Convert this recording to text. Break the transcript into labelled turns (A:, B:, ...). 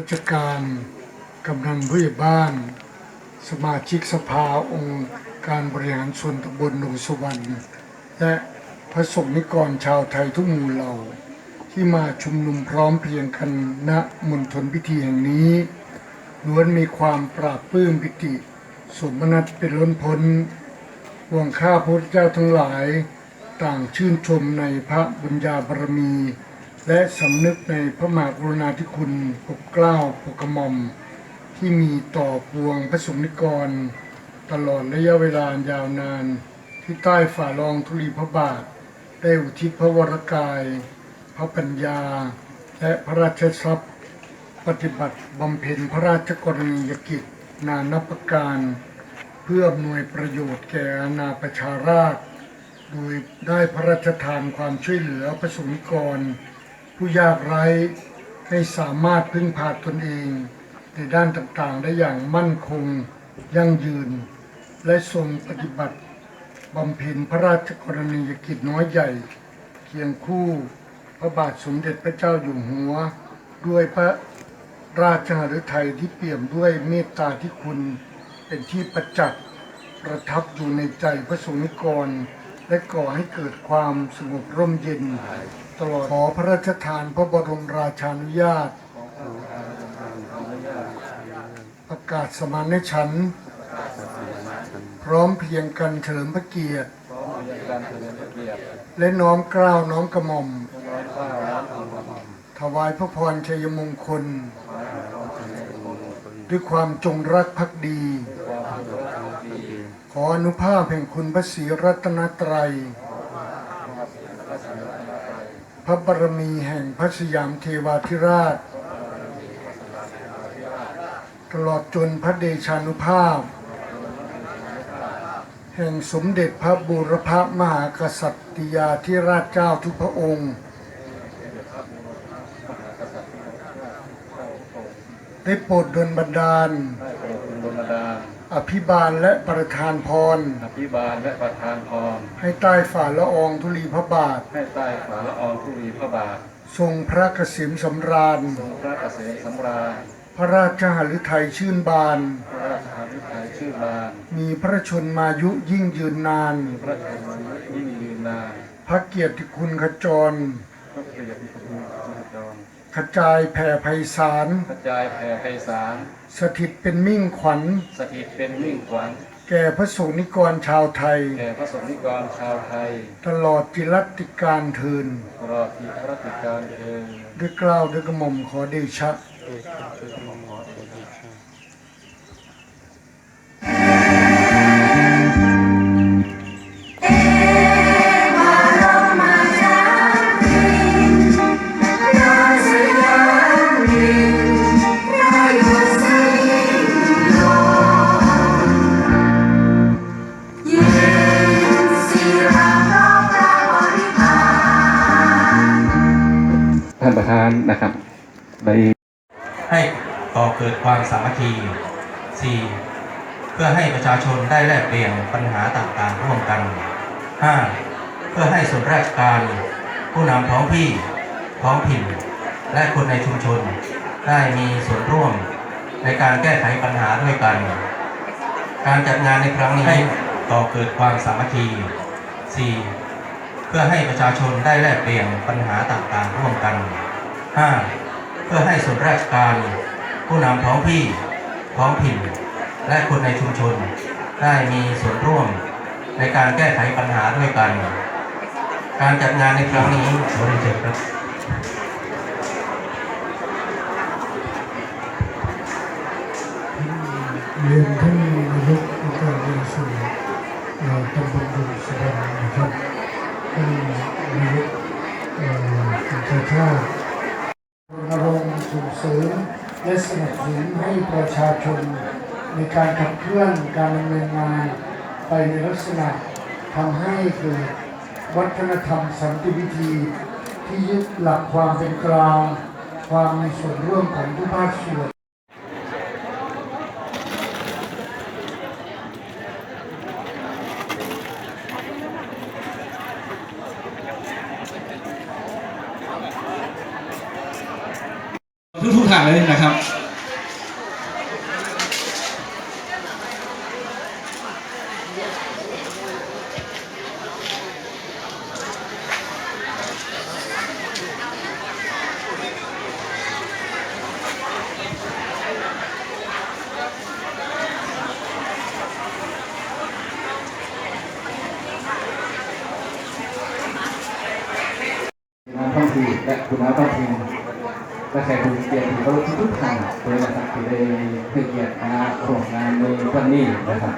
A: ราชการกำนันผู้ใหญ่บ้าน สมาชิกสภาองค์การบริหารส่วนตำบลหนองสวรรค์และพระสงฆ์นิกรชาวไทยทุกหมู่เหล่า ที่มาชุมนุมพร้อมเพรียงกันณมณฑลพิธีแห่งนี้ล้วนมีความปราบปลื้มปิติสมนัตเป็นล้นพ้นห่วงข้าพระพุทธเจ้าทั้งหลาย ต่างชื่นชมในพระบุญญาบารมี และสำนึกในพระมหากรุณาธิคุณปกเกล้าปกกระหม่อม ที่มีต่อปวงพระสงฆ์นิกร ตลอดระยะเวลายาวนาน ที่ใต้ฝ่ารองธุลีพระบาท ได้อุทิศพระวรกาย พระปัญญา และพระราชทรัพย์ ปฏิบัติบำเพ็ญพระราชกรณียกิจนานับประการ เพื่ออำนวยประโยชน์แก่อาณาประชาราษฎร์โดยได้พระราชทานความช่วยเหลือประสงค์นิกร ผู้ยากไร้ให้สามารถพึ่งพาตนเอง ในด้านต่างๆ ได้อย่างมั่นคงยั่งยืน และทรงปฏิบัติบำเพ็ญพระราชกรณียกิจน้อยใหญ่ เคียงคู่พระบาทสมเด็จพระเจ้าอยู่หัว ด้วยพระราชหฤทัยที่เปี่ยมด้วยเมตตาที่คุณเป็นที่ประจักษ์ประทับอยู่ในใจพระสงฆ์นิกร และก่อให้เกิดความสงบร่มเย็น ตลอด ขอพระราชทานพระบรมราชานุญาต ประกาศสมานฉันท์พร้อมเพรียงกันเฉลิมพระเกียรติ
B: การเฉลิมพระเกียรติ
A: และน้อมเกล้าวน้อมกระหม่อม
B: น้อยข้าวน้ำของพระ
A: ถวายพระพรชัยมงคล ด้วยความจงรักภักดี
B: ความรักดี
A: ขออนุภาพแห่งคุณพระศรีรัตนตรัย พระบารมีแห่งพระสยามเทวาธิราช ตลอดจนพระเดชานุภาพ แห่งสมเด็จพระบูรพมหากษัตริยาธิราชเจ้าทุกพระองค์ ได้โปรดดลบันดาล
B: ได้โปรดคุณบรรดาล
A: อภิบาลและประทานพร
B: อภิบาลและประทานพร
A: ให้ใต้ฝ่าละอองธุลีพระบาท
B: ให้ใต้ฝาละอองธุลีพระบาท
A: ทรงพระกสิมสำราญ
B: ทรงพระเกษมสำราญ
A: พระราชหฤทัยชื่นบาน
B: พระราชาภิไทยชื่อบาน
A: มีพระชนมายุยิ่งยืนนาน
B: พระชนมยิ่งยืนนาน
A: พระเกียรติคุณขจร
B: พระเกียรติคุณจุจร
A: ขจายแผ่ไพศาล
B: กระจายแผ่ไพศาล
A: สถิตเป็นมิ่งขวัญ
B: สถิตเป็นมิ่งขวัญ
A: แก่พระสงฆ์นิกรชาวไทย
B: แก่พระสงฆ์นิกรชาวไทย
A: ตลอดจิรัติการเทิน
B: ตลอดที่พระราชการเอง
A: ด้วยเกล้าวด้วยกระหม่อมขอเดชะ
B: ท่านประธานนะครับใน
C: ให้ก่อเกิดความสามัคคี 4. เพื่อให้ประชาชนได้แลกเปลี่ยนปัญหาต่างๆร่วมกัน 5. เพื่อให้ส่วนราชการ ผู้นำท้องที่ท้องถิ่น และคนในชุมชน ได้มีส่วนร่วมในการแก้ไขปัญหาด้วยกัน การจัดงานในครั้งนี้ให้ก่อเกิดความสามัคคี 4. เพื่อให้ประชาชนได้แลกเปลี่ยนปัญหาต่างๆ ร่วมกัน 5. เพื่อให้ส่วนราชการ ผู้นำท้องที่ท้องถิ่น และคนในชุมชน ได้มีส่วนร่วมในการแก้ไขปัญหาด้วยกัน การจัดงานในครั้งนี้ขอเรียนเชิญครับ
A: เรียนท่าน ชาชาติรณรงค์ส่งเสริมและสนับสนุนให้ประชาชน ในการขับเคลื่อนการดำเนินงานไปในลักษณะทำให้เกิดวัฒนธรรมสันติวิธี ที่ยึดหลักความเป็นกลางความมีส่วนร่วมของทุกภาคส่วน
D: ทุ กกท่านเลยนะครับ
B: คุณน้าต้องทีและคุณน้าต้องที และแขกผู้เกียรติโตทุกท่านโดยนะครับที่ได้ให้เกียรติมาโครงงานในวันนี้นะครับ